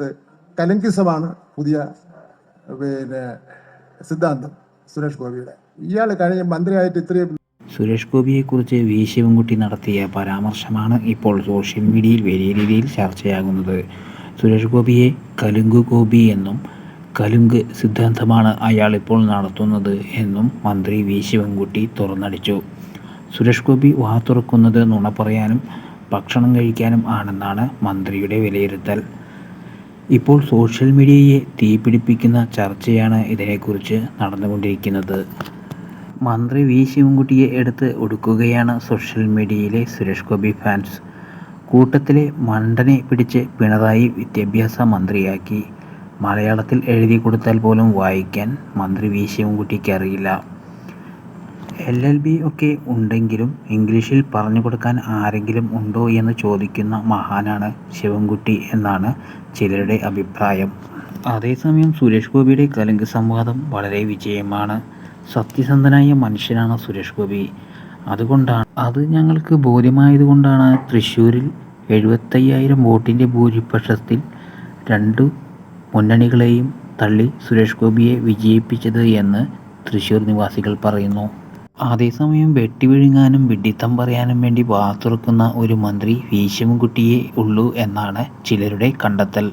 അതിനകത്ത് കലങ്കിസമാണ് പുതിയ പിന്നെ സിദ്ധാന്തം സുരേഷ് ഗോപിയുടെ. ഇയാൾ കഴിഞ്ഞ മന്ത്രിയായിട്ട് ഇത്രയും സുരേഷ് ഗോപിയെക്കുറിച്ച് വി ശിവൻകുട്ടി നടത്തിയ പരാമർശമാണ് ഇപ്പോൾ സോഷ്യൽ മീഡിയയിൽ വലിയ രീതിയിൽ ചർച്ചയാകുന്നത്. സുരേഷ് ഗോപിയെ കലുങ്ക് ഗോപി എന്നും കലുങ്ക് സിദ്ധാന്തമാണ് അയാൾ ഇപ്പോൾ നടത്തുന്നത് എന്നും മന്ത്രി വി ശിവൻകുട്ടി തുറന്നടിച്ചു. സുരേഷ് ഗോപി വാ തുറക്കുന്നത് നുണ പറയാനും ഭക്ഷണം കഴിക്കാനും ആണെന്നാണ് മന്ത്രിയുടെ വിലയിരുത്തൽ. ഇപ്പോൾ സോഷ്യൽ മീഡിയയെ തീപിടിപ്പിക്കുന്ന ചർച്ചയാണ് ഇതിനെക്കുറിച്ച് നടന്നുകൊണ്ടിരിക്കുന്നത്. മന്ത്രി വി. ശിവൻകുട്ടിയെ എടുത്ത് ഒടുക്കുകയാണ് സോഷ്യൽ മീഡിയയിലെ സുരേഷ് ഗോപി ഫാൻസ്. കൂട്ടത്തിലെ മണ്ടനെ പിടിച്ച് പിണറായി വിദ്യാഭ്യാസ മന്ത്രിയാക്കി. മലയാളത്തിൽ എഴുതി കൊടുത്താൽ പോലും വായിക്കാൻ മന്ത്രി വി. ശിവൻകുട്ടിക്ക് അറിയില്ല. എൽ എൽ ബി ഒക്കെ ഉണ്ടെങ്കിലും ഇംഗ്ലീഷിൽ പറഞ്ഞു കൊടുക്കാൻ ആരെങ്കിലും ഉണ്ടോ എന്ന് ചോദിക്കുന്ന മഹാനാണ് ശിവൻകുട്ടി എന്നാണ് ചിലരുടെ അഭിപ്രായം. അതേസമയം സുരേഷ് ഗോപിയുടെ കലുങ്ക് സംവാദം വളരെ വിജയമാണ്. സത്യസന്ധനായ മനുഷ്യനാണ് സുരേഷ് ഗോപി. അതുകൊണ്ടാണ് അത് ഞങ്ങൾക്ക് ബോധ്യമായതുകൊണ്ടാണ് തൃശ്ശൂരിൽ എഴുപത്തയ്യായിരം വോട്ടിന്റെ ഭൂരിപക്ഷത്തിൽ രണ്ട് മുന്നണികളെയും തള്ളി സുരേഷ് ഗോപിയെ വിജയിപ്പിച്ചത് എന്ന് തൃശ്ശൂർ നിവാസികൾ പറയുന്നു. അതേസമയം വെട്ടിവിഴുങ്ങാനും വിഡ്ഢിത്തം പറയാനും വേണ്ടി വാതുറക്കുന്ന ഒരു മന്ത്രി വീശുംകുട്ടിയേ ഉള്ളൂ എന്നാണ് ചിലരുടെ കണ്ടെത്തൽ.